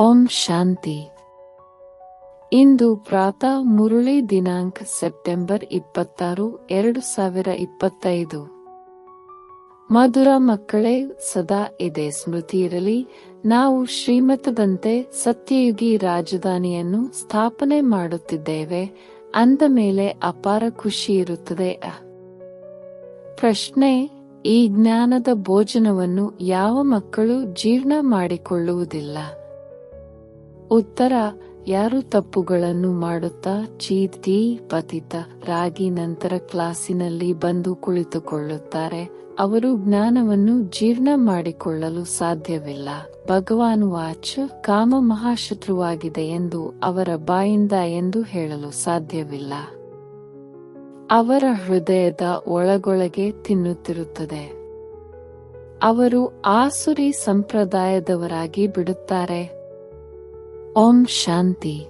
ಓಂ ಶಾಂತಿ. ಇಂದು ಪ್ರಾತಃ ಮುರುಳಿ ದಿನಾಂಕ ಸೆಪ್ಟೆಂಬರ್ ಇಪ್ಪತ್ತಾರು, ಎರಡು ಸಾವಿರ ಇಪ್ಪತ್ತೈದು. ಮಧುರ ಮಕ್ಕಳೇ, ಸದಾ ಇದೆ ಸ್ಮೃತಿ ಇರಲಿ. ನಾವು ಶ್ರೀಮತದಂತೆ ಸತ್ಯಯುಗಿ ರಾಜಧಾನಿಯನ್ನು ಸ್ಥಾಪನೆ ಮಾಡುತ್ತಿದ್ದೇವೆ. ಅಂದ ಮೇಲೆ ಅಪಾರ ಖುಷಿ ಇರುತ್ತದೆ. ಪ್ರಶ್ನೆ, ಈ ಜ್ಞಾನದ ಭೋಜನವನ್ನು ಯಾವ ಮಕ್ಕಳು ಜೀರ್ಣ ಮಾಡಿಕೊಳ್ಳುವುದಿಲ್ಲ? ಉತ್ತರ, ಯಾರು ತಪ್ಪುಗಳನ್ನು ಮಾಡುತ್ತಾ? ಚೀತಿ ಪತಿತ, ರಾಗಿ ನಂತರ ಕ್ಲಾಸಿನಲ್ಲಿ ಬಂದು ಕುಳಿತುಕೊಳ್ಳುತ್ತಾರೆ. ಅವರು ಜ್ಞಾನವನ್ನು ಜೀರ್ಣ ಮಾಡಿಕೊಳ್ಳಲು ಸಾಧ್ಯವಿಲ್ಲ. ಭಗವಾನ್ ವಾಚ್ ಕಾಮ ಮಹಾಶತ್ರುವಾಗಿದೆ ಎಂದು ಅವರ ಬಾಯಿಂದ ಎಂದು ಹೇಳಲು ಸಾಧ್ಯವಿಲ್ಲ. ಅವರ ಹೃದಯದ ಒಳಗೊಳಗೆ ತಿನ್ನುತ್ತಿರುತ್ತದೆ. ಅವರು ಆಸುರಿ ಸಂಪ್ರದಾಯದವರಾಗಿ ಬಿಡುತ್ತಾರೆ. ಓಂ ಶಾಂತಿ.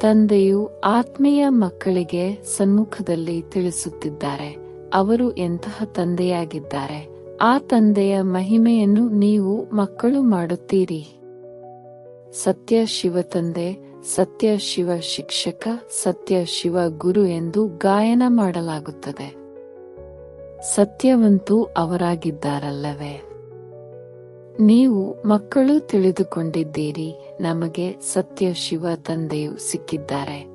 ತಂದೆಯು ಆತ್ಮೀಯ ಮಕ್ಕಳಿಗೆ ಸನ್ಮುಖದಲ್ಲಿ ತಿಳಿಸುತ್ತಿದ್ದಾರೆ. ಅವರು ಎಂತಹ ತಂದೆಯಾಗಿದ್ದಾರೆ? ಆ ತಂದೆಯ ಮಹಿಮೆಯನ್ನು ನೀವು ಮಕ್ಕಳು ಮಾಡುತ್ತೀರಿ. ಸತ್ಯ ಶಿವ ತಂದೆ, ಸತ್ಯ ಶಿವ ಶಿಕ್ಷಕ, ಸತ್ಯ ಶಿವ ಗುರು ಎಂದು ಗಾಯನ ಮಾಡಲಾಗುತ್ತದೆ. ಸತ್ಯವಂತೂ ಅವರಾಗಿದ್ದಾರಲ್ಲವೇ? ನೀವು ಮಕ್ಕಳು ತಿಳಿದುಕೊಂಡಿದ್ದೀರಿ. ನಮಗೆ ಸತ್ಯ ಶಿವ ತಂದೆಯು ಸಿಕ್ಕಿದ್ದಾರೆ.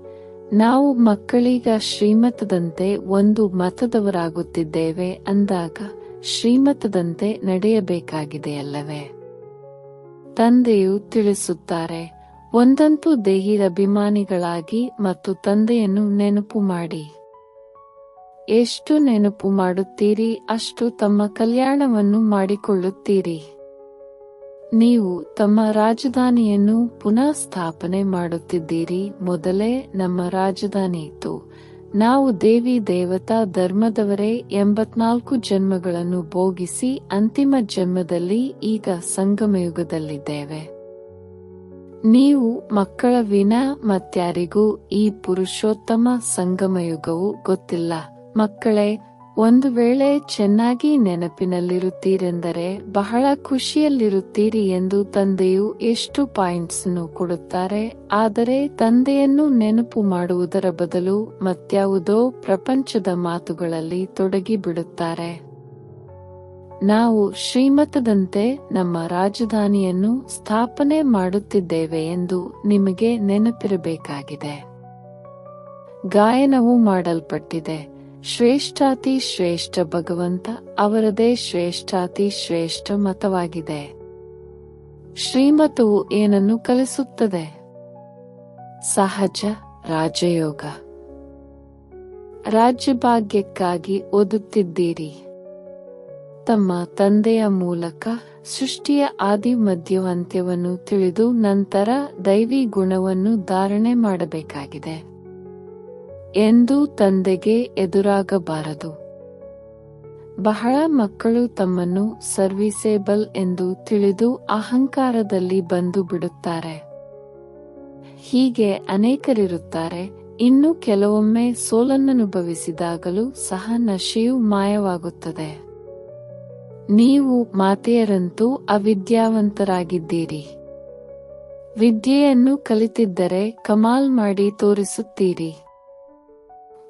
ನಾವು ಮಕ್ಕಳೀಗ ಶ್ರೀಮತದಂತೆ ಒಂದು ಮತದವರಾಗುತ್ತಿದ್ದೇವೆ ಅಂದಾಗ ಶ್ರೀಮತದಂತೆ ನಡೆಯಬೇಕಾಗಿದೆಯಲ್ಲವೇ? ತಂದೆಯು ತಿಳಿಸುತ್ತಾರೆ, ಒಂದಂತೂ ದೇಹಿರ ಅಭಿಮಾನಿಗಳಾಗಿ ಮತ್ತು ತಂದೆಯನ್ನು ನೆನಪು ಮಾಡಿ. ಎಷ್ಟು ನೆನಪು ಮಾಡುತ್ತೀರಿ, ಅಷ್ಟು ತಮ್ಮ ಕಲ್ಯಾಣವನ್ನು ಮಾಡಿಕೊಳ್ಳುತ್ತೀರಿ. ನೀವು ತಮ್ಮ ರಾಜಧಾನಿಯನ್ನು ಪುನಃ ಸ್ಥಾಪನೆ ಮಾಡುತ್ತಿದ್ದೀರಿ. ಮೊದಲೇ ನಮ್ಮ ರಾಜಧಾನಿ ಇತ್ತು. ನಾವು ದೇವಿ ದೇವತಾ ಧರ್ಮದವರೇ ಎಂಬತ್ನಾಲ್ಕು ಜನ್ಮಗಳನ್ನು ಭೋಗಿಸಿ ಅಂತಿಮ ಜನ್ಮದಲ್ಲಿ ಈಗ ಸಂಗಮಯುಗದಲ್ಲಿದ್ದೇವೆ. ನೀವು ಮಕ್ಕಳ ವಿನ ಮತ್ಯಾರಿಗೂ ಈ ಪುರುಷೋತ್ತಮ ಸಂಗಮಯುಗವು ಗೊತ್ತಿಲ್ಲ. ಮಕ್ಕಳೇ ಒಂದು ವೇಳೆ ಚೆನ್ನಾಗಿ ನೆನಪಿನಲ್ಲಿರುತ್ತೀರೆಂದರೆ ಬಹಳ ಖುಷಿಯಲ್ಲಿರುತ್ತೀರಿ ಎಂದು ತಂದೆಯು ಎಷ್ಟು ಪಾಯಿಂಟ್ಸ್ ಕೊಡುತ್ತಾರೆ. ಆದರೆ ತಂದೆಯನ್ನು ನೆನಪು ಮಾಡುವುದರ ಬದಲು ಮತ್ಯಾವುದೋ ಪ್ರಪಂಚದ ಮಾತುಗಳಲ್ಲಿ ತೊಡಗಿಬಿಡುತ್ತಾರೆ. ನಾವು ಶ್ರೀಮತದಂತೆ ನಮ್ಮ ರಾಜಧಾನಿಯನ್ನು ಸ್ಥಾಪನೆ ಮಾಡುತ್ತಿದ್ದೇವೆ ಎಂದು ನಿಮಗೆ ನೆನಪಿರಬೇಕಾಗಿದೆ. ಗಾಯನವು ಮಾಡಲ್ಪಟ್ಟಿದೆ. ಶ್ರೇಷ್ಠಾತಿ ಶ್ರೇಷ್ಠ ಭಗವಂತ ಅವರದೇ ಶ್ರೇಷ್ಠಾತಿ ಶ್ರೇಷ್ಠ ಮತವಾಗಿದೆ. ಶ್ರೀಮತವು ಏನನ್ನು ಕಲಿಸುತ್ತದೆ? ಸಹಜ ರಾಜಯೋಗ. ರಾಜ್ಯಭಾಗ್ಯಕ್ಕಾಗಿ ಓದುತ್ತಿದ್ದೀರಿ. ತಮ್ಮ ತಂದೆಯ ಮೂಲಕ ಸೃಷ್ಟಿಯ ಆದಿ ಮಧ್ಯವಂತ್ಯವನ್ನು ತಿಳಿದು ನಂತರ ದೈವಿ ಗುಣವನ್ನು ಧಾರಣೆ ಮಾಡಬೇಕಾಗಿದೆ. ಎಂದು ತಂದೆಗೆ ಎದುರಾಗಬಾರದು. ಬಹಳ ಮಕ್ಕಳು ತಮ್ಮನ್ನು ಸರ್ವಿಸೇಬಲ್ ಎಂದು ತಿಳಿದು ಅಹಂಕಾರದಲ್ಲಿ ಬಂದು ಬಿಡುತ್ತಾರೆ. ಹೀಗೆ ಅನೇಕರಿರುತ್ತಾರೆ, ಇನ್ನು ಕೆಲವೊಮ್ಮೆ ಸೋಲನ್ನನುಭವಿಸಿದಾಗಲೂ ಸಹ ನಶೆಯು ಮಾಯವಾಗುತ್ತದೆ. ನೀವು ಮಾತೆಯರಂತೂ ಅವಿದ್ಯಾವಂತರಾಗಿದ್ದೀರಿ. ವಿದ್ಯೆಯನ್ನು ಕಲಿತಿದ್ದರೆ ಕಮಾಲ್ ಮಾಡಿ ತೋರಿಸುತ್ತೀರಿ.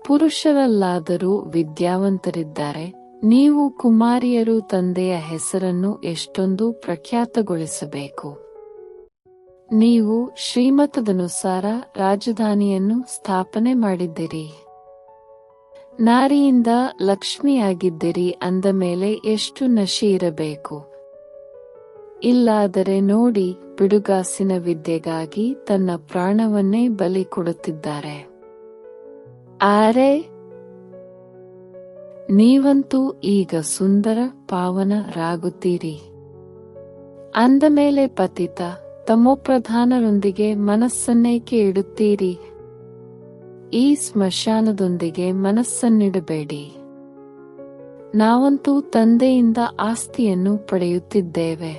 ಪುರುಷರಲ್ಲಾದರೂ ವಿದ್ಯಾವಂತರಿದ್ದಾರೆ. ನೀವು ಕುಮಾರಿಯರು ತಂದೆಯ ಹೆಸರನ್ನು ಎಷ್ಟೊಂದು ಪ್ರಖ್ಯಾತಗೊಳಿಸಬೇಕು. ನೀವು ಶ್ರೀಮತದನುಸಾರ ರಾಜಧಾನಿಯನ್ನು ಸ್ಥಾಪನೆ ಮಾಡಿದ್ದೀರಿ. ನಾರಿಯಿಂದ ಲಕ್ಷ್ಮಿಯಾಗಿದ್ದಿರಿ ಅಂದ ಮೇಲೆ ಎಷ್ಟು ನಶಿ ಇರಬೇಕು. ಇಲ್ಲಾದರೆ ನೋಡಿ ಬಿಡುಗಾಸಿನ ವಿದ್ಯೆಗಾಗಿ ತನ್ನ ಪ್ರಾಣವನ್ನೇ ಬಲಿ ಕೊಡುತ್ತಿದ್ದಾರೆ. ಆರೆ, ನೀವಂತೂ ಈಗ ಸುಂದರ ಪಾವನರಾಗುತ್ತೀರಿ. ಅಂದ ಮೇಲೆ ಪತಿತ ತಮೋಪ್ರಧಾನರೊಂದಿಗೆ ಮನಸ್ಸನ್ನೇಕೆ ಇಡುತ್ತೀರಿ ಈ ಸ್ಮಶಾನದೊಂದಿಗೆ ಮನಸ್ಸನ್ನಿಡಬೇಡಿ. ನಾವಂತೂ ತಂದೆಯಿಂದ ಆಸ್ತಿಯನ್ನು ಪಡೆಯುತ್ತಿದ್ದೇವೆ.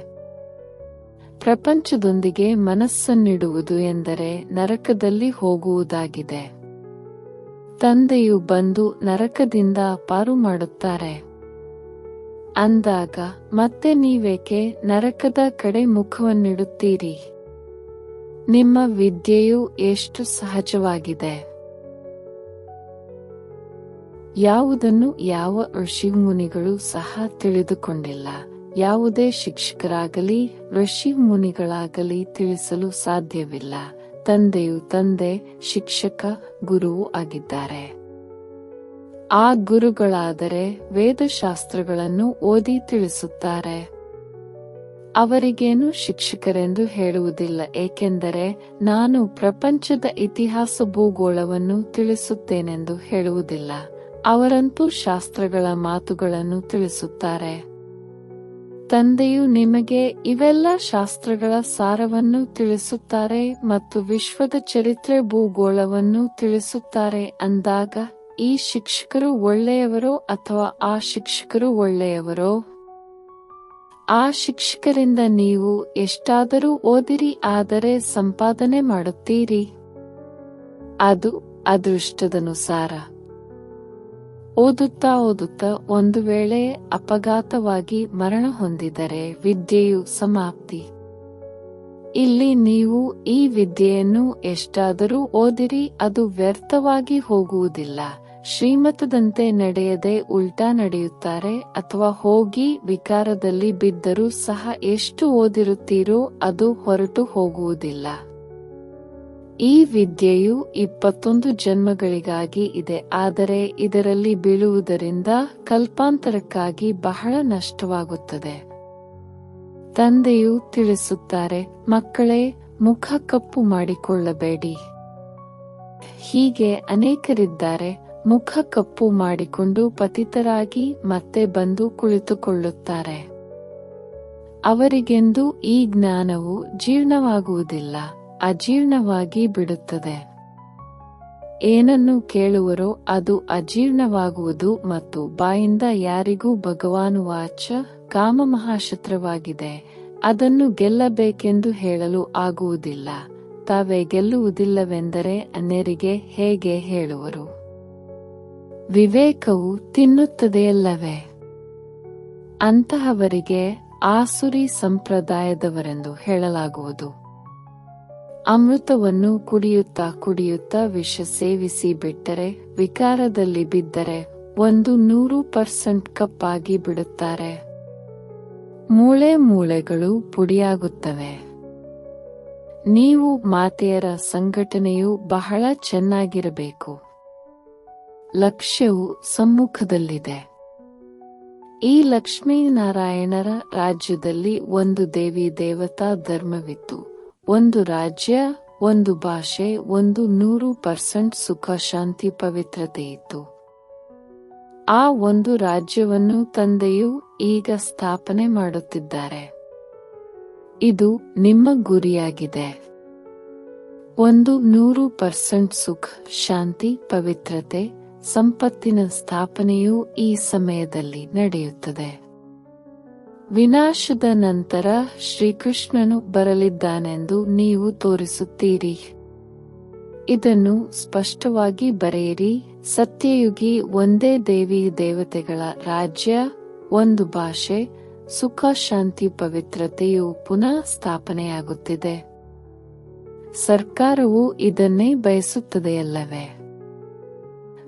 ಪ್ರಪಂಚದೊಂದಿಗೆ ಮನಸ್ಸನ್ನಿಡುವುದು ಎಂದರೆ ನರಕದಲ್ಲಿ ಹೋಗುವುದಾಗಿದೆ. ತಂದೆಯು ಬಂದು ನರಕದಿಂದ ಪಾರು ಮಾಡುತ್ತಾರೆ. ಅಂದಾಗ, ಮತ್ತೆ ನೀವೇಕೆ ನರಕದ ಕಡೆ ಮುಖವನ್ನಿಡುತ್ತೀರಿ? ನಿಮ್ಮ ವಿದ್ಯೆಯು ಎಷ್ಟು ಸಹಜವಾಗಿದೆ? ಯಾವುದನ್ನು ಯಾವ ಋಷಿಮುನಿಗಳು ಸಹ ತಿಳಿದುಕೊಂಡಿಲ್ಲ. ಯಾವುದೇ ಶಿಕ್ಷಕರಾಗಲಿ ಋಷಿ ಮುನಿಗಳಾಗಲಿ ತಿಳಿಸಲು ಸಾಧ್ಯವಿಲ್ಲ. ತಂದೆಯು ತಂದೆ, ಶಿಕ್ಷಕ, ಗುರುವು ಆಗಿದ್ದಾರೆ. ಆ ಗುರುಗಳಾದರೆ ವೇದಶಾಸ್ತ್ರಗಳನ್ನು ಓದಿ ತಿಳಿಸುತ್ತಾರೆ. ಅವರಿಗೇನು ಶಿಕ್ಷಕರೆಂದು ಹೇಳುವುದಿಲ್ಲ, ಏಕೆಂದರೆ ನಾನು ಪ್ರಪಂಚದ ಇತಿಹಾಸ ಭೂಗೋಳವನ್ನು ತಿಳಿಸುತ್ತೇನೆಂದು ಹೇಳುವುದಿಲ್ಲ. ಅವರಂತೂ ಶಾಸ್ತ್ರಗಳ ಮಾತುಗಳನ್ನು ತಿಳಿಸುತ್ತಾರೆ. ತಂದೆಯು ನಿಮಗೆ ಇವೆಲ್ಲ ಶಾಸ್ತ್ರಗಳ ಸಾರವನ್ನು ತಿಳಿಸುತ್ತಾರೆ ಮತ್ತು ವಿಶ್ವದ ಚರಿತ್ರೆ ಭೂಗೋಳವನ್ನು ತಿಳಿಸುತ್ತಾರೆ ಅಂದಾಗ, ಈ ಶಿಕ್ಷಕರು ಒಳ್ಳೆಯವರೋ ಅಥವಾ ಆ ಶಿಕ್ಷಕರು ಒಳ್ಳೆಯವರೋ? ಆ ಶಿಕ್ಷಕರಿಂದ ನೀವು ಎಷ್ಟಾದರೂ ಓದಿರಿ ಆದರೆ ಸಂಪಾದನೆ ಮಾಡುತ್ತೀರಿ. ಅದು ಅದೃಷ್ಟದನುಸಾರ. ಓದುತ್ತಾ ಓದುತ್ತಾ ಒಂದು ವೇಳೆ ಅಪಘಾತವಾಗಿ ಮರಣ ಹೊಂದಿದರೆ ವಿದ್ಯೆಯು ಸಮಾಪ್ತಿ. ಇಲ್ಲಿ ನೀವು ಈ ವಿದ್ಯೆಯನ್ನು ಎಷ್ಟಾದರೂ ಓದಿರಿ, ಅದು ವ್ಯರ್ಥವಾಗಿ ಹೋಗುವುದಿಲ್ಲ. ಶ್ರೀಮತದಂತೆ ನಡೆಯದೆ ಉಲ್ಟಾ ನಡೆಯುತ್ತಾರೆ, ಅಥವಾ ಹೋಗಿ ವಿಕಾರದಲ್ಲಿ ಬಿದ್ದರೂ ಸಹ ಎಷ್ಟು ಓದಿರುತ್ತೀರೋ ಅದು ಹೊರಟು ಹೋಗುವುದಿಲ್ಲ. ಈ ವಿದ್ಯೆಯು ಇಪ್ಪತ್ತೊಂದು ಜನ್ಮಗಳಿಗಾಗಿ ಇದೆ, ಆದರೆ ಇದರಲ್ಲಿ ಬೀಳುವುದರಿಂದ ಕಲ್ಪಾಂತರಕ್ಕಾಗಿ ಬಹಳ ನಷ್ಟವಾಗುತ್ತದೆ. ತಂದೆಯು ತಿಳಿಸುತ್ತಾರೆ, ಮಕ್ಕಳೇ, ಮುಖ ಕಪ್ಪು ಮಾಡಿಕೊಳ್ಳಬೇಡಿ. ಹೀಗೆ ಅನೇಕರಿದ್ದಾರೆ, ಮುಖ ಕಪ್ಪು ಮಾಡಿಕೊಂಡು ಪತಿತರಾಗಿ ಮತ್ತೆ ಬಂದು ಕುಳಿತುಕೊಳ್ಳುತ್ತಾರೆ. ಅವರಿಗೆಂದು ಈ ಜ್ಞಾನವು ಜೀರ್ಣವಾಗುವುದಿಲ್ಲ. ಅಜೀರ್ಣವಾಗಿ ಬಿಡುತ್ತದೆ. ಏನನ್ನು ಕೇಳುವರೋ ಅದು ಅಜೀರ್ಣವಾಗುವುದು ಮತ್ತು ಬಾಯಿಂದ ಯಾರಿಗೂ ಭಗವಾನು ವಾಚ ಕಾಮ ಮಹಾಶತ್ರವಾಗಿದೆ ಅದನ್ನು ಗೆಲ್ಲಬೇಕೆಂದು ಹೇಳಲು ಆಗುವುದಿಲ್ಲ. ತಾವೇ ಗೆಲ್ಲುವುದಿಲ್ಲವೆಂದರೆ ಅನ್ಯರಿಗೆ ಹೇಗೆ ಹೇಳುವರು? ವಿವೇಕವು ತಿನ್ನುತ್ತದೆಯಲ್ಲವೇ? ಅಂತಹವರಿಗೆ ಆಸುರಿ ಸಂಪ್ರದಾಯದವರೆಂದು ಹೇಳಲಾಗುವುದು. ಅಮೃತವನ್ನು ಕುಡಿಯುತ್ತಾ ಕುಡಿಯುತ್ತಾ ವಿಷ ಸೇವಿಸಿ ಬಿಟ್ಟರೆ, ವಿಕಾರದಲ್ಲಿ ಬಿದ್ದರೆ ಒಂದು ನೂರು ಪರ್ಸೆಂಟ್ ಕಪ್ಪಾಗಿ ಬಿಡುತ್ತಾರೆ. ಮೂಳೆ ಮೂಳೆಗಳು ಪುಡಿಯಾಗುತ್ತವೆ. ನೀವು ಮಾತೆಯರ ಸಂಘಟನೆಯು ಬಹಳ ಚೆನ್ನಾಗಿರಬೇಕು. ಲಕ್ಷ್ಯವು ಸಮ್ಮುಖದಲ್ಲಿದೆ. ಈ ಲಕ್ಷ್ಮೀನಾರಾಯಣರ ರಾಜ್ಯದಲ್ಲಿ ಒಂದು ದೇವಿ ದೇವತಾ ಧರ್ಮವಿತ್ತು. ಒಂದು ರಾಜ್ಯ, ಒಂದು ಭಾಷೆ, ಒಂದು ನೂರು ಪರ್ಸೆಂಟ್ ಸುಖ, ಶಾಂತಿ, ಪವಿತ್ರತೆ ಇತ್ತು. ಆ ಒಂದು ರಾಜ್ಯವನ್ನು ತಂದೆಯು ಈಗ ಸ್ಥಾಪನೆ ಮಾಡುತ್ತಿದ್ದಾರೆ. ಇದು ನಿಮ್ಮ ಗುರಿಯಾಗಿದೆ. ಒಂದು ನೂರು ಪರ್ಸೆಂಟ್ ಸುಖ, ಶಾಂತಿ, ಪವಿತ್ರತೆ, ಸಂಪತ್ತಿನ ಸ್ಥಾಪನೆಯು ಈ ಸಮಯದಲ್ಲಿ ನಡೆಯುತ್ತದೆ. ವಿನಾಶದ ನಂತರ ಶ್ರೀಕೃಷ್ಣನು ಬರಲಿದ್ದಾನೆಂದು ನೀವು ತೋರಿಸುತ್ತೀರಿ. ಇದನ್ನು ಸ್ಪಷ್ಟವಾಗಿ ಬರೆಯಿರಿ. ಸತ್ಯಯುಗಿ ಒಂದೇ ದೇವಿ ದೇವತೆಗಳ ರಾಜ್ಯ, ಒಂದು ಭಾಷೆ, ಸುಖ, ಶಾಂತಿ, ಪವಿತ್ರತೆಯು ಪುನಃ ಸ್ಥಾಪನೆಯಾಗುತ್ತಿದೆ. ಸರ್ಕಾರವು ಇದನ್ನೇ ಬಯಸುತ್ತದೆಯಲ್ಲವೇ?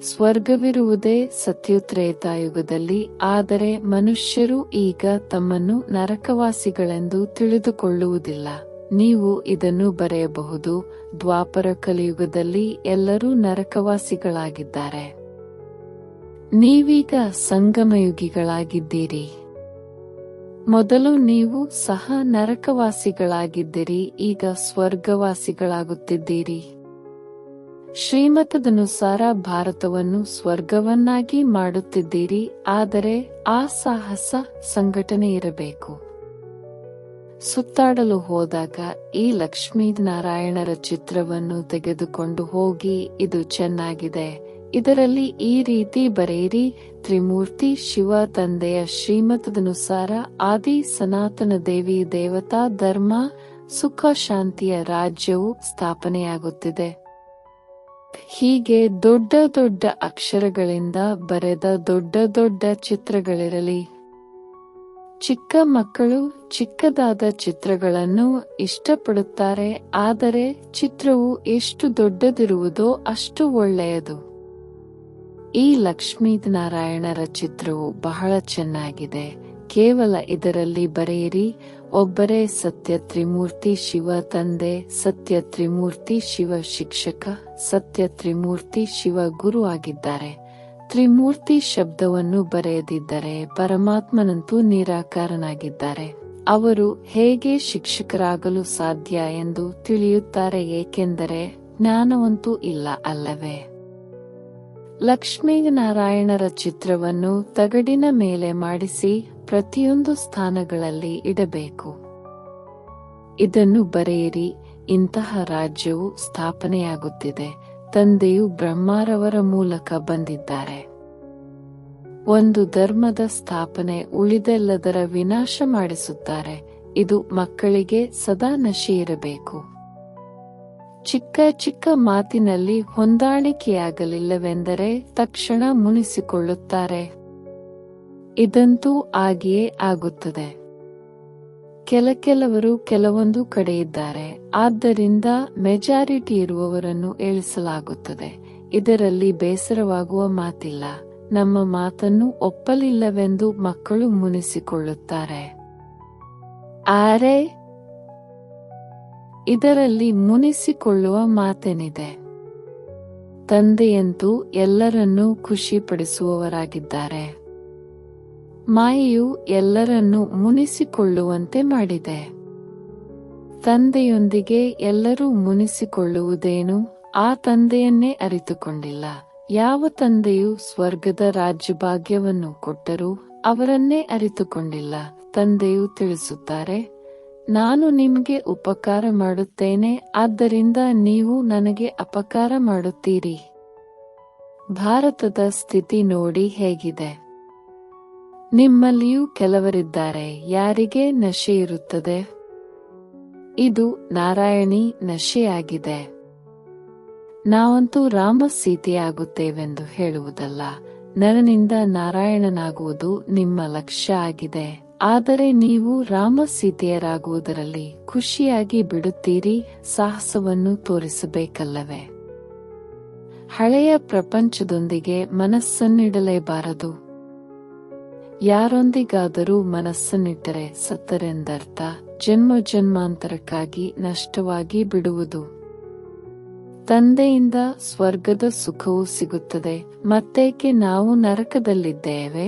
ಸ್ವರ್ಗವಿರುವುದೇ ಸತ್ಯುತ್ರೇತಾಯುಗದಲ್ಲಿ ಆದರೆ ಮನುಷ್ಯರು ಈಗ ತಮ್ಮನ್ನು ನರಕವಾಸಿಗಳೆಂದು ತಿಳಿದುಕೊಳ್ಳುವುದಿಲ್ಲ. ನೀವು ಇದನ್ನು ಬರೆಯಬಹುದು, ದ್ವಾಪರ ಕಲಿಯುಗದಲ್ಲಿ ಎಲ್ಲರೂ ನರಕವಾಸಿಗಳಾಗಿದ್ದಾರೆ. ನೀವೀಗ ಸಂಗಮಯುಗಿಗಳಾಗಿದ್ದೀರಿ. ಮೊದಲು ನೀವು ಸಹ ನರಕವಾಸಿಗಳಾಗಿದ್ದಿರಿ, ಈಗ ಸ್ವರ್ಗವಾಸಿಗಳಾಗುತ್ತಿದ್ದೀರಿ. ಶ್ರೀಮತದನುಸಾರ ಭಾರತವನ್ನು ಸ್ವರ್ಗವನ್ನಾಗಿ ಮಾಡುತ್ತಿದ್ದೀರಿ, ಆದರೆ ಆ ಸಾಹಸ ಸಂಘಟನೆ ಇರಬೇಕು. ಸುತ್ತಾಡಲು ಹೋದಾಗ ಈ ಲಕ್ಷ್ಮೀನಾರಾಯಣರ ಚಿತ್ರವನ್ನು ತೆಗೆದುಕೊಂಡು ಹೋಗಿ, ಇದು ಚೆನ್ನಾಗಿದೆ. ಇದರಲ್ಲಿ ಈ ರೀತಿ ಬರೆಯಿರಿ, ತ್ರಿಮೂರ್ತಿ ಶಿವ ತಂದೆಯ ಶ್ರೀಮತದನುಸಾರ ಆದಿ ಸನಾತನ ದೇವಿ ದೇವತಾ ಧರ್ಮ ಸುಖ ಶಾಂತಿಯ ರಾಜ್ಯವು ಸ್ಥಾಪನೆಯಾಗುತ್ತಿದೆ. ಹೀಗೆ ದೊಡ್ಡ ದೊಡ್ಡ ಅಕ್ಷರಗಳಿಂದ ಬರೆದ ದೊಡ್ಡ ದೊಡ್ಡ ಚಿತ್ರಗಳಿರಲಿ. ಚಿಕ್ಕ ಮಕ್ಕಳು ಚಿಕ್ಕದಾದ ಚಿತ್ರಗಳನ್ನು ಇಷ್ಟಪಡುತ್ತಾರೆ, ಆದರೆ ಚಿತ್ರವು ಎಷ್ಟು ದೊಡ್ಡದಿರುವುದೋ ಅಷ್ಟು ಒಳ್ಳೆಯದು. ಈ ಲಕ್ಷ್ಮೀನಾರಾಯಣರ ಚಿತ್ರವು ಬಹಳ ಚೆನ್ನಾಗಿದೆ. ಕೇವಲ ಇದರಲ್ಲಿ ಬರೆಯಿರಿ, ಒಬ್ಬರೇ ಸತ್ಯ ತ್ರಿಮೂರ್ತಿ ಶಿವ ತಂದೆ, ಸತ್ಯ ತ್ರಿಮೂರ್ತಿ ಶಿವ ಶಿಕ್ಷಕ, ಸತ್ಯ ತ್ರಿಮೂರ್ತಿ ಶಿವ ಗುರು ಆಗಿದ್ದಾರೆ. ತ್ರಿಮೂರ್ತಿ ಶಬ್ದವನ್ನು ಬರೆಯದಿದ್ದರೆ ಪರಮಾತ್ಮನಂತೂ ನಿರಾಕಾರನಾಗಿದ್ದಾರೆ. ಅವರು ಹೇಗೆ ಶಿಕ್ಷಕರಾಗಲು ಸಾಧ್ಯ ಎಂದು ತಿಳಿಯುತ್ತಾರೆ ಏಕೆಂದರೆ ಜ್ಞಾನವಂತೂ ಇಲ್ಲ ಅಲ್ಲವೇ? ಲಕ್ಷ್ಮೀನಾರಾಯಣರ ಚಿತ್ರವನ್ನು ತಗಡಿನ ಮೇಲೆ ಮಾಡಿಸಿ ಪ್ರತಿಯೊಂದು ಸ್ಥಾನಗಳಲ್ಲಿ ಇಡಬೇಕು. ಇದನ್ನು ಬರೆಯಿರಿ, ಇಂತಹ ರಾಜ್ಯವು ಸ್ಥಾಪನೆಯಾಗುತ್ತಿದೆ, ತಂದೆಯು ಬ್ರಹ್ಮಾರವರ ಮೂಲಕ ಬಂದಿದ್ದಾರೆ. ಒಂದು ಧರ್ಮದ ಸ್ಥಾಪನೆ ಉಳಿದೆಲ್ಲದರ ವಿನಾಶ ಮಾಡಿಸುತ್ತಾರೆ, ಇದು ಮಕ್ಕಳಿಗೆ ಸದಾ ನಶೆ ಇರಬೇಕು. ಚಿಕ್ಕ ಚಿಕ್ಕ ಮಾತಿನಲ್ಲಿ ಹೊಂದಾಣಿಕೆಯಾಗಲಿಲ್ಲವೆಂದರೆ ತಕ್ಷಣ ಮುನಿಸಿಕೊಳ್ಳುತ್ತಾರೆ. ಇದಂತೂ ಆಗಿಯೇ ಆಗುತ್ತದೆ. ಕೆಲ ಕೆಲವರು ಕೆಲವೊಂದು ಕಡೆ ಇದ್ದಾರೆ. ಆದ್ದರಿಂದ ಮೆಜಾರಿಟಿ ಇರುವವರನ್ನು ಏಳಿಸಲಾಗುತ್ತದೆ. ಇದರಲ್ಲಿ ಬೇಸರವಾಗುವ ಮಾತಿಲ್ಲ. ನಮ್ಮ ಮಾತನ್ನು ಒಪ್ಪಲಿಲ್ಲವೆಂದು ಮಕ್ಕಳು ಮುನಿಸಿಕೊಳ್ಳುತ್ತಾರೆ. ಆರೆ, ಇದರಲ್ಲಿ ಮುನಿಸಿಕೊಳ್ಳುವ ಮಾತೇನಿದೆ. ತಂದೆಯಂತೂ ಎಲ್ಲರನ್ನೂ ಖುಷಿಪಡಿಸುವವರಾಗಿದ್ದಾರೆ. ಮಾಯೆಯು ಎಲ್ಲರನ್ನು ಮುನಿಸಿಕೊಳ್ಳುವಂತೆ ಮಾಡಿದೆ. ತಂದೆಯೊಂದಿಗೆ ಎಲ್ಲರೂ ಮುನಿಸಿಕೊಳ್ಳುವುದೇನು? ಆ ತಂದೆಯನ್ನೇ ಅರಿತುಕೊಂಡಿಲ್ಲ. ಯಾವ ತಂದೆಯು ಸ್ವರ್ಗದ ರಾಜ್ಯಭಾಗ್ಯವನ್ನು ಕೊಟ್ಟರೂ ಅವರನ್ನೇ ಅರಿತುಕೊಂಡಿಲ್ಲ. ತಂದೆಯು ತಿಳಿಸುತ್ತಾರೆ, ನಾನು ನಿಮಗೆ ಉಪಕಾರ ಮಾಡುತ್ತೇನೆ, ಆದ್ದರಿಂದ ನೀವು ನನಗೆ ಅಪಕಾರ ಮಾಡುತ್ತೀರಿ. ಭಾರತದ ಸ್ಥಿತಿ ನೋಡಿ ಹೇಗಿದೆ. ನಿಮ್ಮಲ್ಲಿಯೂ ಕೆಲವರಿದ್ದಾರೆ, ಯಾರಿಗೆ ನಶೆ ಇರುತ್ತದೆ? ಇದು ನಾರಾಯಣಿ ನಶೆಯಾಗಿದೆ. ನಾವಂತೂ ರಾಮ ಸೀತೆಯಾಗುತ್ತೇವೆಂದು ಹೇಳುವುದಲ್ಲ, ನರನಿಂದ ನಾರಾಯಣನಾಗುವುದು ನಿಮ್ಮ ಲಕ್ಷ್ಯ ಆಗಿದೆ. ಆದರೆ ನೀವು ರಾಮ ಸೀತೆಯರಾಗುವುದರಲ್ಲಿ ಖುಷಿಯಾಗಿ ಬಿಡುತ್ತೀರಿ, ಸಾಹಸವನ್ನು ತೋರಿಸಬೇಕಲ್ಲವೇ? ಹಳೆಯ ಪ್ರಪಂಚದೊಂದಿಗೆ ಮನಸ್ಸನ್ನಿಡಲೇಬಾರದು. ಯಾರೊಂದಿಗಾದರೂ ಮನಸ್ಸನ್ನಿಟ್ಟರೆ ಸತ್ತರೆಂದರ್ಥ, ಜನ್ಮ ಜನ್ಮಾಂತರಕ್ಕಾಗಿ ನಷ್ಟವಾಗಿ ಬಿಡುವುದು. ತಂದೆಯಿಂದ ಸ್ವರ್ಗದ ಸುಖವು ಸಿಗುತ್ತದೆ, ಮತ್ತೇಕೆ ನಾವು ನರಕದಲ್ಲಿದ್ದೇವೆ?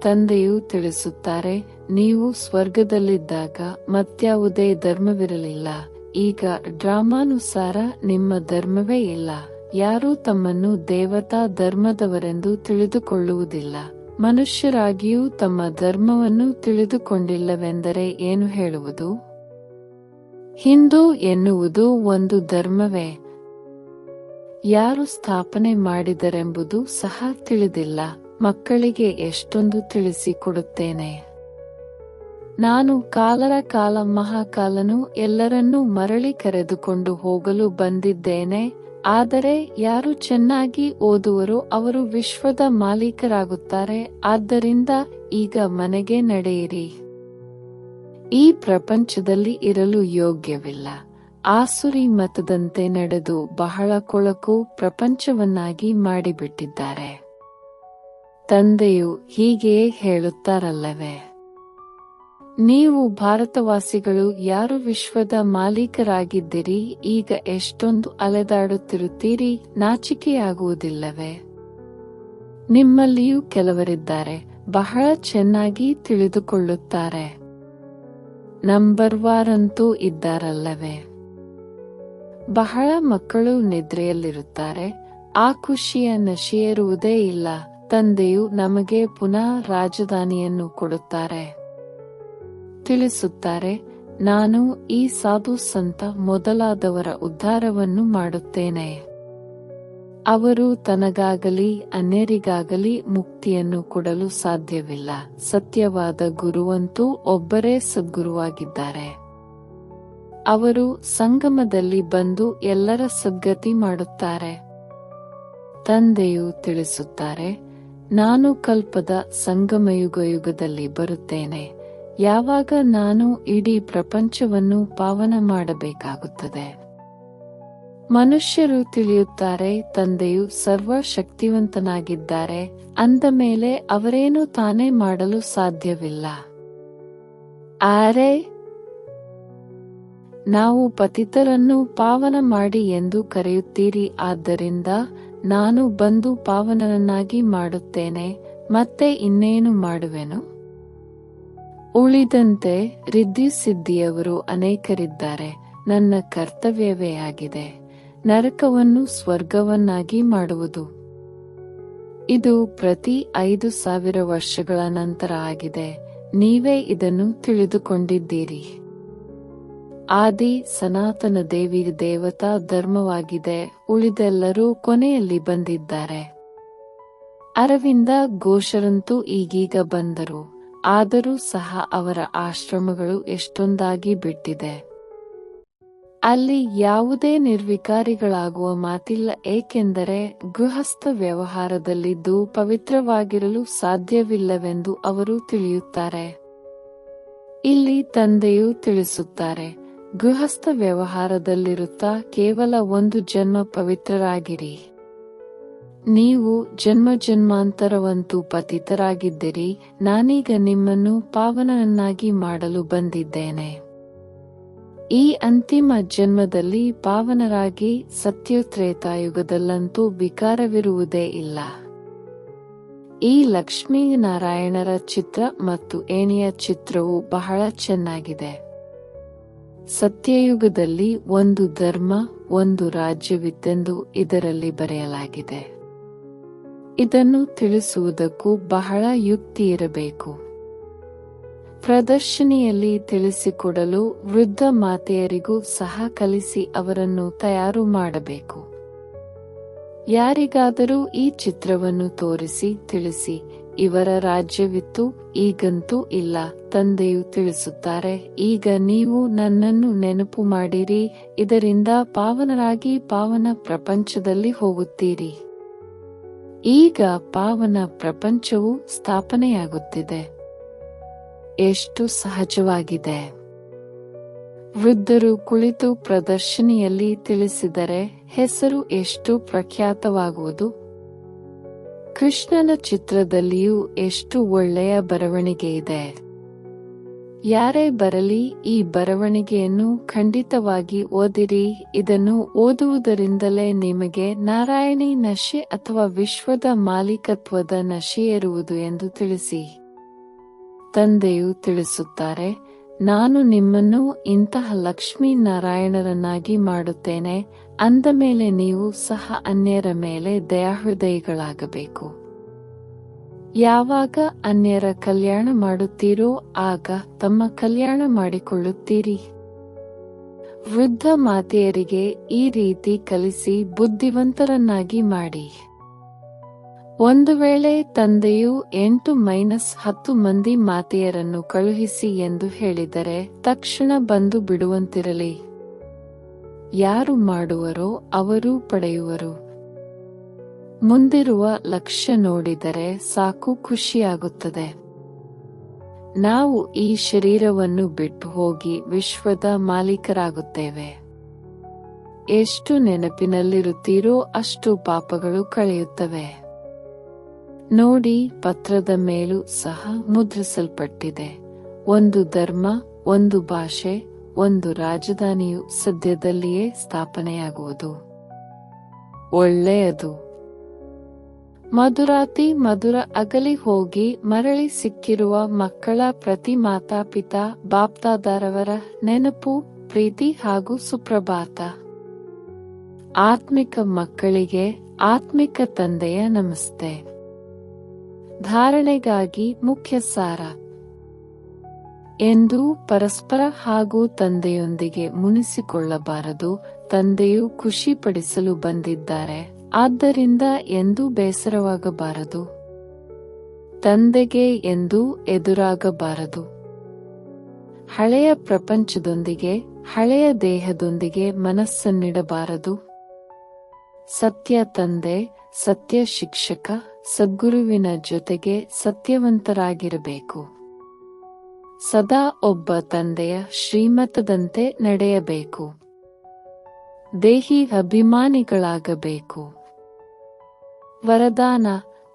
ತಂದೆಯು ತಿಳಿಸುತ್ತಾರೆ, ನೀವು ಸ್ವರ್ಗದಲ್ಲಿದ್ದಾಗ ಮತ್ಯಾವುದೇ ಧರ್ಮವಿರಲಿಲ್ಲ, ಈಗ ಡ್ರಾಮಾನುಸಾರ ನಿಮ್ಮ ಧರ್ಮವೇ ಇಲ್ಲ, ಯಾರೂ ತಮ್ಮನ್ನು ದೇವತಾ ಧರ್ಮದವರೆಂದು ತಿಳಿದುಕೊಳ್ಳುವುದಿಲ್ಲ. ಮನುಷ್ಯರಾಗಿಯೂ ತಮ್ಮ ಧರ್ಮವನ್ನು ತಿಳಿದುಕೊಂಡಿಲ್ಲವೆಂದರೆ ಏನು ಹೇಳುವುದು? ಹಿಂದೂ ಎನ್ನುವುದು ಒಂದು ಧರ್ಮವೇ. ಯಾರು ಸ್ಥಾಪನೆ ಮಾಡಿದರೆಂಬುದು ಸಹ ತಿಳಿದಿಲ್ಲ. ಮಕ್ಕಳಿಗೆ ಎಷ್ಟೊಂದು ತಿಳಿಸಿಕೊಡುತ್ತೇನೆ. ನಾನು ಕಾಲರ ಕಾಲ ಮಹಾಕಾಲನು ಎಲ್ಲರನ್ನೂ ಮರಳಿ ಕರೆದುಕೊಂಡು ಹೋಗಲು ಬಂದಿದ್ದೇನೆ. ಆದರೆ ಯಾರು ಚೆನ್ನಾಗಿ ಓದುವರೋ ಅವರು ವಿಶ್ವದ ಮಾಲೀಕರಾಗುತ್ತಾರೆ. ಆದ್ದರಿಂದ ಈಗ ಮನೆಗೆ ನಡೆಯಿರಿ. ಈ ಪ್ರಪಂಚದಲ್ಲಿ ಇರಲು ಯೋಗ್ಯವಿಲ್ಲ. ಆಸುರಿ ಮತದಂತೆ ನಡೆದು ಬಹಳ ಕೊಳಕು ಪ್ರಪಂಚವನ್ನಾಗಿ ಮಾಡಿಬಿಟ್ಟಿದ್ದಾರೆ. ತಂದೆಯು ಹೀಗೆಯೇ ಹೇಳುತ್ತಾರಲ್ಲವೇ? ನೀವು ಭಾರತವಾಸಿಗಳು ಯಾರು ವಿಶ್ವದ ಮಾಲೀಕರಾಗಿದ್ದೀರಿ, ಈಗ ಎಷ್ಟೊಂದು ಅಲೆದಾಡುತ್ತಿರುತ್ತೀರಿ, ನಾಚಿಕೆಯಾಗುವುದಿಲ್ಲವೇ? ನಿಮ್ಮಲ್ಲಿಯೂ ಕೆಲವರಿದ್ದಾರೆ, ಬಹಳ ಚೆನ್ನಾಗಿ ತಿಳಿದುಕೊಳ್ಳುತ್ತಾರೆ. ನಂಬರ್ ವಾರಂತೂ ಇದ್ದಾರಲ್ಲವೇ? ಬಹಳ ಮಕ್ಕಳು ನಿದ್ರೆಯಲ್ಲಿರುತ್ತಾರೆ, ಆ ಖುಷಿಯ ನಶೆಯೇರುವುದೇ ಇಲ್ಲ, ತಂದೆಯು ನಮಗೆ ಪುನಃ ರಾಜಧಾನಿಯನ್ನು ಕೊಡುತ್ತಾರೆ. ತಿಳಿಸುತ್ತಾರೆ, ನಾನು ಈ ಸಾಧು ಸಂತ ಮೊದಲಾದವರ ಉದ್ಧಾರವನ್ನು ಮಾಡುತ್ತೇನೆ. ಅವರು ತನಗಾಗಲಿ, ಅನ್ಯರಿಗಾಗಲಿ ಮುಕ್ತಿಯನ್ನು ಕೊಡಲು ಸಾಧ್ಯವಿಲ್ಲ. ಸತ್ಯವಾದ ಗುರುವಂತೂ ಒಬ್ಬರೇ ಸದ್ಗುರುವಾಗಿದ್ದಾರೆ. ಅವರು ಸಂಗಮದಲ್ಲಿ ಬಂದು ಎಲ್ಲರ ಸದ್ಗತಿ ಮಾಡುತ್ತಾರೆ. ತಂದೆಯು ತಿಳಿಸುತ್ತಾರೆ, ನಾನು ಕಲ್ಪದ ಸಂಗಮಯುಗಯುಗದಲ್ಲಿ ಬರುತ್ತೇನೆ. ಯಾವಾಗ ನಾನು ಇಡೀ ಪ್ರಪಂಚವನ್ನು ಪಾವನ ಮಾಡಬೇಕಾಗುತ್ತದೆ? ಮನುಷ್ಯರು ತಿಳಿಯುತ್ತಾರೆ, ತಂದೆಯು ಸರ್ವ ಶಕ್ತಿವಂತನಾಗಿದ್ದಾರೆ ಅಂದ ಮೇಲೆ ಅವರೇನು ತಾನೇ ಮಾಡಲು ಸಾಧ್ಯವಿಲ್ಲ. ಆರೆ, ನಾವು ಪತಿತರನ್ನು ಪಾವನ ಮಾಡಿ ಎಂದು ಕರೆಯುತ್ತೀರಿ, ಆದ್ದರಿಂದ ನಾನು ಬಂದು ಪಾವನನನ್ನಾಗಿ ಮಾಡುತ್ತೇನೆ, ಮತ್ತೆ ಇನ್ನೇನು ಮಾಡುವೆನು? ಉಳಿದಂತೆ ರಿದ್ಧಿ ಸಿದ್ಧಿಯವರು ಅನೇಕರಿದ್ದಾರೆ. ನನ್ನ ಕರ್ತವ್ಯವೇ ಆಗಿದೆ. ನರಕವನ್ನು ಸ್ವರ್ಗವನ್ನಾಗಿ ಮಾಡುವುದು. ಇದು ಪ್ರತಿ ಐದು ಸಾವಿರ ವರ್ಷಗಳ ನಂತರ ಆಗಿದೆ. ನೀವೇ ಇದನ್ನು ತಿಳಿದುಕೊಂಡಿದ್ದೀರಿ. ಆದಿ ಸನಾತನ ದೇವಿ ದೇವತಾ ಧರ್ಮವಾಗಿದೆ. ಉಳಿದೆಲ್ಲರೂ ಕೊನೆಯಲ್ಲಿ ಬಂದಿದ್ದಾರೆ. ಅರವಿಂದ ಘೋಷರಂತೂ ಈಗೀಗ ಬಂದರು. ಆದರೂ ಸಹ ಅವರ ಆಶ್ರಮಗಳು ಎಷ್ಟೊಂದಾಗಿ ಬಿಟ್ಟಿದೆ. ಅಲ್ಲಿ ಯಾವುದೇ ನಿರ್ವಿಕಾರಿಗಳಾಗುವ ಮಾತಿಲ್ಲ, ಏಕೆಂದರೆ ಗೃಹಸ್ಥ ವ್ಯವಹಾರದಲ್ಲಿದ್ದು ಪವಿತ್ರವಾಗಿರಲು ಸಾಧ್ಯವಿಲ್ಲವೆಂದು ಅವರು ತಿಳಿಯುತ್ತಾರೆ. ಇಲ್ಲಿ ತಂದೆಯು ತಿಳಿಸುತ್ತಾರೆ, ಗೃಹಸ್ಥ ವ್ಯವಹಾರದಲ್ಲಿರುತ್ತಾ ಕೇವಲ ಒಂದು ಜನ್ಮ ಪವಿತ್ರರಾಗಿರಿ. ನೀವು ಜನ್ಮ ಜನ್ಮಾಂತರವಂತೂ ಪತಿತರಾಗಿದ್ದಿರಿ, ನಾನೀಗ ನಿಮ್ಮನ್ನು ಪಾವನನನ್ನಾಗಿ ಮಾಡಲು ಬಂದಿದ್ದೇನೆ. ಈ ಅಂತಿಮ ಜನ್ಮದಲ್ಲಿ ಪಾವನರಾಗಿ ಸತ್ಯೋತ್ರೇತಾಯುಗದಲ್ಲಂತೂ ವಿಕಾರವಿರುವುದೇ ಇಲ್ಲ. ಈ ಲಕ್ಷ್ಮೀನಾರಾಯಣರ ಚಿತ್ರ ಮತ್ತು ಏಣಿಯ ಚಿತ್ರವು ಬಹಳ ಚೆನ್ನಾಗಿದೆ. ಸತ್ಯಯುಗದಲ್ಲಿ ಒಂದು ಧರ್ಮ, ಒಂದು ರಾಜ್ಯವಿದ್ದೆಂದು ಇದರಲ್ಲಿ ಬರೆಯಲಾಗಿದೆ. ಇದನ್ನು ತಿಳಿಸುವುದಕ್ಕೂ ಬಹಳ ಯುಕ್ತಿ ಇರಬೇಕು. ಪ್ರದರ್ಶನಿಯಲ್ಲಿ ತಿಳಿಸಿಕೊಡಲು ವೃದ್ಧ ಮಾತೆಯರಿಗೂ ಸಹ ಕಲಿಸಿ ಅವರನ್ನು ತಯಾರು ಮಾಡಬೇಕು. ಯಾರಿಗಾದರೂ ಈ ಚಿತ್ರವನ್ನು ತೋರಿಸಿ ತಿಳಿಸಿ, ಇವರ ರಾಜ್ಯವಿತ್ತು, ಈಗಂತೂ ಇಲ್ಲ, ತಂದೆಯು ತಿಳಿಸುತ್ತಾರೆ, ಈಗ ನೀವು ನನ್ನನ್ನು ನೆನಪು ಮಾಡಿರಿ, ಇದರಿಂದ ಪಾವನರಾಗಿ ಪಾವನ ಪ್ರಪಂಚದಲ್ಲಿ ಹೋಗುತ್ತೀರಿ. ಈಗ ಪಾವನ ಪ್ರಪಂಚವು ಸ್ಥಾಪನೆಯಾಗುತ್ತಿದೆ. ಎಷ್ಟು ಸಹಜವಾಗಿದೆ. ವೃದ್ಧರು ಕುಳಿತು ಪ್ರದರ್ಶನಿಯಲ್ಲಿ ತಿಳಿಸಿದರೆ ಹೆಸರು ಎಷ್ಟು ಪ್ರಖ್ಯಾತವಾಗುವುದು. ಕೃಷ್ಣನ ಚಿತ್ರದಲ್ಲಿಯೂ ಎಷ್ಟು ಒಳ್ಳೆಯ ಬರವಣಿಗೆ ಇದೆ. ಯಾರೇ ಬರಲಿ ಈ ಬರವಣಿಗೆಯನ್ನು ಖಂಡಿತವಾಗಿ ಓದಿರಿ, ಇದನ್ನು ಓದುವುದರಿಂದಲೇ ನಿಮಗೆ ನಾರಾಯಣಿ ನಶೆ ಅಥವಾ ವಿಶ್ವದ ಮಾಲೀಕತ್ವದ ನಶೆಯಿರುವುದು ಎಂದು ತಿಳಿಸಿ. ತಂದೆಯು ತಿಳಿಸುತ್ತಾರೆ, ನಾನು ನಿಮ್ಮನ್ನು ಇಂತಹ ಲಕ್ಷ್ಮೀ ನಾರಾಯಣರನ್ನಾಗಿ ಮಾಡುತ್ತೇನೆ, ಅಂದ ಮೇಲೆ ನೀವು ಸಹ ಅನ್ಯರ ಮೇಲೆ ದಯಾಹೃದಯಿಗಳಾಗಬೇಕು. ಯಾವಾಗ ಅನ್ಯರ ಕಲ್ಯಾಣ ಮಾಡುತ್ತೀರೋ ಆಗ ತಮ್ಮ ಕಲ್ಯಾಣ ಮಾಡಿಕೊಳ್ಳುತ್ತೀರಿ. ವೃದ್ಧ ಮಾತೆಯರಿಗೆ ಈ ರೀತಿ ಕಲಿಸಿ ಬುದ್ಧಿವಂತರನ್ನಾಗಿ ಮಾಡಿ. ಒಂದು ವೇಳೆ ತಂದೆಯು ಎಂಟು ಮೈನಸ್ ಹತ್ತು ಮಂದಿ ಮಾತೆಯರನ್ನು ಕಳುಹಿಸಿ ಎಂದು ಹೇಳಿದರೆ ತಕ್ಷಣ ಬಂದು ಬಿಡುವಂತಿರಲಿ. ಯಾರು ಮಾಡುವರೋ ಅವರೂ ಪಡೆಯುವರು. ಮುಂದಿರುವ ಲಕ್ಷ್ಯ ನೋಡಿದರೆ ಸಾಕು ಖುಷಿಯಾಗುತ್ತದೆ. ನಾವು ಈ ಶರೀರವನ್ನು ಬಿಟ್ಟು ಹೋಗಿ ವಿಶ್ವದ ಮಾಲೀಕರಾಗುತ್ತೇವೆ. ಎಷ್ಟು ನೆನಪಿನಲ್ಲಿರುತ್ತೀರೋ ಅಷ್ಟು ಪಾಪಗಳು ಕಳೆಯುತ್ತವೆ. ನೋಡಿ, ಪತ್ರದ ಮೇಲೂ ಸಹ ಮುದ್ರಿಸಲ್ಪಟ್ಟಿದೆ. ಒಂದು ಧರ್ಮ, ಒಂದು ಭಾಷೆ, ಒಂದು ರಾಜಧಾನಿಯು ಸದ್ಯದಲ್ಲಿಯೇ ಸ್ಥಾಪನೆಯಾಗುವುದು. ಒಳ್ಳೆಯದು. ಮಧುರಾತಿ ಮಧುರ ಅಗಲಿ ಹೋಗಿ ಮರಳಿ ಸಿಕ್ಕಿರುವ ಮಕ್ಕಳ ಪ್ರತಿ ಮಾತಾಪಿತಾ ಬಾಪ್ತಾದಾರವರ ನೆನಪು, ಪ್ರೀತಿ ಹಾಗೂ ಸುಪ್ರಭಾತ. ಆತ್ಮಿಕ ಮಕ್ಕಳಿಗೆ ಆತ್ಮಿಕ ತಂದೆಯ ನಮಸ್ತೆ. ಧಾರಣೆಗಾಗಿ ಮುಖ್ಯ ಸಾರ. ಎಂದು ಪರಸ್ಪರ ಹಾಗೂ ತಂದೆಯೊಂದಿಗೆ ಮುನಿಸಿಕೊಳ್ಳಬಾರದು, ತಂದೆಯು ಖುಷಿಪಡಿಸಲು ಬಂದಿದ್ದಾರೆ. ಆದ್ದರಿಂದ ಎಂದೂ ಬೇಸರವಾಗಬಾರದು. ತಂದೆಗೆ ಎಂದೂ ಎದುರಾಗಬಾರದು. ಹಳೆಯ ಪ್ರಪಂಚದೊಂದಿಗೆ, ಹಳೆಯ ದೇಹದೊಂದಿಗೆ ಮನಸ್ಸನ್ನಿಡಬಾರದು. ಸತ್ಯ ತಂದೆ, ಸತ್ಯ ಶಿಕ್ಷಕ, ಸದ್ಗುರುವಿನ ಜೊತೆಗೆ ಸತ್ಯವಂತರಾಗಿರಬೇಕು. ಸದಾ ಒಬ್ಬ ತಂದೆಯ ಶ್ರೀಮತದಂತೆ ನಡೆಯಬೇಕು. ದೇಹಿ ಅಭಿಮಾನಿಗಳಾಗಬೇಕು. ವರದಾನ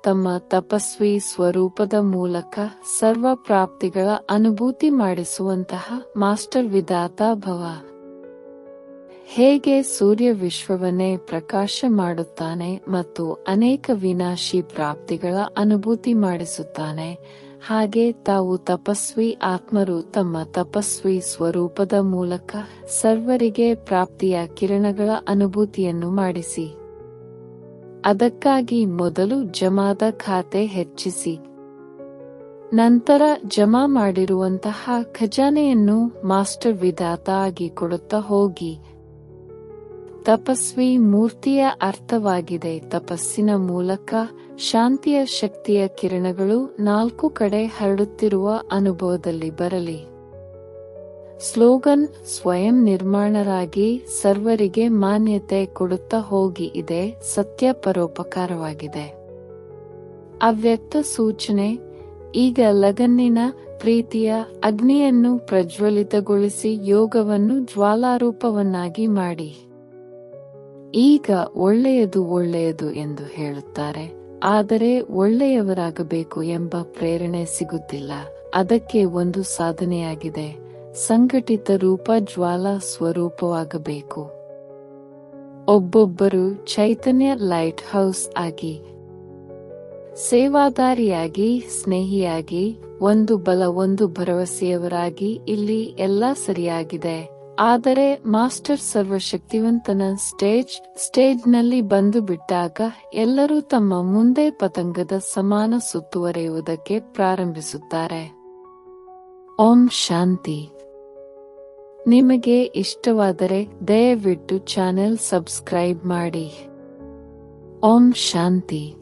ತಮ್ಮ ತಪಸ್ವಿ ಸ್ವರೂಪದ ಮೂಲಕ ಸರ್ವ ಪ್ರಾಪ್ತಿಗಳ ಅನುಭೂತಿ ಮಾಡಿಸುವಂತಹ ಮಾಸ್ಟರ್ ವಿಧಾತ ಭವ. ಹೇಗೆ ಸೂರ್ಯ ವಿಶ್ವವನ್ನೇ ಪ್ರಕಾಶ ಮಾಡುತ್ತಾನೆ ಮತ್ತು ಅನೇಕ ವಿನಾಶಿ ಪ್ರಾಪ್ತಿಗಳ ಅನುಭೂತಿ ಮಾಡಿಸುತ್ತಾನೆ ಹಾಗೆ ತಾವು ತಪಸ್ವಿ ಆತ್ಮರು ತಮ್ಮ ತಪಸ್ವಿ ಸ್ವರೂಪದ ಮೂಲಕ ಸರ್ವರಿಗೆ ಪ್ರಾಪ್ತಿಯ ಕಿರಣಗಳ ಅನುಭೂತಿಯನ್ನು ಮಾಡಿಸಿ. ಅದಕ್ಕಾಗಿ ಮೊದಲು ಜಮಾದ ಖಾತೆ ಹೆಚ್ಚಿಸಿ. ನಂತರ ಜಮಾ ಮಾಡಿರುವಂತಹ ಖಜಾನೆಯನ್ನು ಮಾಸ್ಟರ್ ವಿಧಾತ ಆಗಿ ಕೊಡುತ್ತಾ ಹೋಗಿ. ತಪಸ್ವಿ ಮೂರ್ತಿಯ ಅರ್ಥವಾಗಿದೆ. ತಪಸ್ಸಿನ ಮೂಲಕ ಶಾಂತಿಯ ಶಕ್ತಿಯ ಕಿರಣಗಳು ನಾಲ್ಕು ಕಡೆ ಹರಡುತ್ತಿರುವ ಅನುಭವದಲ್ಲಿ ಬರಲಿ. ಸ್ಲೋಗನ್, ಸ್ವಯಂ ನಿರ್ಮಾಣರಾಗಿ ಸರ್ವರಿಗೆ ಮಾನ್ಯತೆ ಕೊಡುತ್ತಾ ಹೋಗಿ, ಇದೆ ಸತ್ಯ ಪರೋಪಕಾರವಾಗಿದೆ. ಅವ್ಯಕ್ತ ಸೂಚನೆ, ಈಗ ಲಗನ್ನಿನ ಪ್ರೀತಿಯ ಅಗ್ನಿಯನ್ನು ಪ್ರಜ್ವಲಿತಗೊಳಿಸಿ ಯೋಗವನ್ನು ಜ್ವಾಲಾರೂಪವನ್ನಾಗಿ ಮಾಡಿ. ಈಗ ಒಳ್ಳೆಯದು ಒಳ್ಳೆಯದು ಎಂದು ಹೇಳುತ್ತಾರೆ. ಆದರೆ ಒಳ್ಳೆಯವರಾಗಬೇಕು ಎಂಬ ಪ್ರೇರಣೆ ಸಿಗುತ್ತಿಲ್ಲ. ಅದಕ್ಕೆ ಒಂದು ಸಾಧನೆಯಾಗಿದೆ. ಸಂಘಟಿತ ರೂಪ ಜ್ವಾಲಾ ಸ್ವರೂಪವಾಗಬೇಕು. ಒಬ್ಬೊಬ್ಬರು ಚೈತನ್ಯ ಲೈಟ್ ಹೌಸ್ ಆಗಿ, ಸೇವಾದಾರಿಯಾಗಿ, ಸ್ನೇಹಿಯಾಗಿ, ಒಂದು ಬಲ ಒಂದು ಭರವಸೆಯವರಾಗಿ ಇಲ್ಲಿ ಎಲ್ಲ ಸರಿಯಾಗಿದೆ. ಆದರೆ ಮಾಸ್ಟರ್ ಸರ್ವಶಕ್ತಿವಂತನ ಸ್ಟೇಜ್, ಸ್ಟೇಜ್ನಲ್ಲಿ ಬಂದು ಬಿಟ್ಟಾಗ ಎಲ್ಲರೂ ತಮ್ಮ ಮುಂದೆ ಪತಂಗದ ಸಮಾನ ಸುತ್ತುವರೆಯುವುದಕ್ಕೆ ಪ್ರಾರಂಭಿಸುತ್ತಾರೆ. ಓಂ ಶಾಂತಿ. ನಿಮಗೆ ಇಷ್ಟವಾದರೆ ದಯವಿಟ್ಟು ಚಾನೆಲ್ ಸಬ್ಸ್ಕ್ರೈಬ್ ಮಾಡಿ. ಓಂ ಶಾಂತಿ.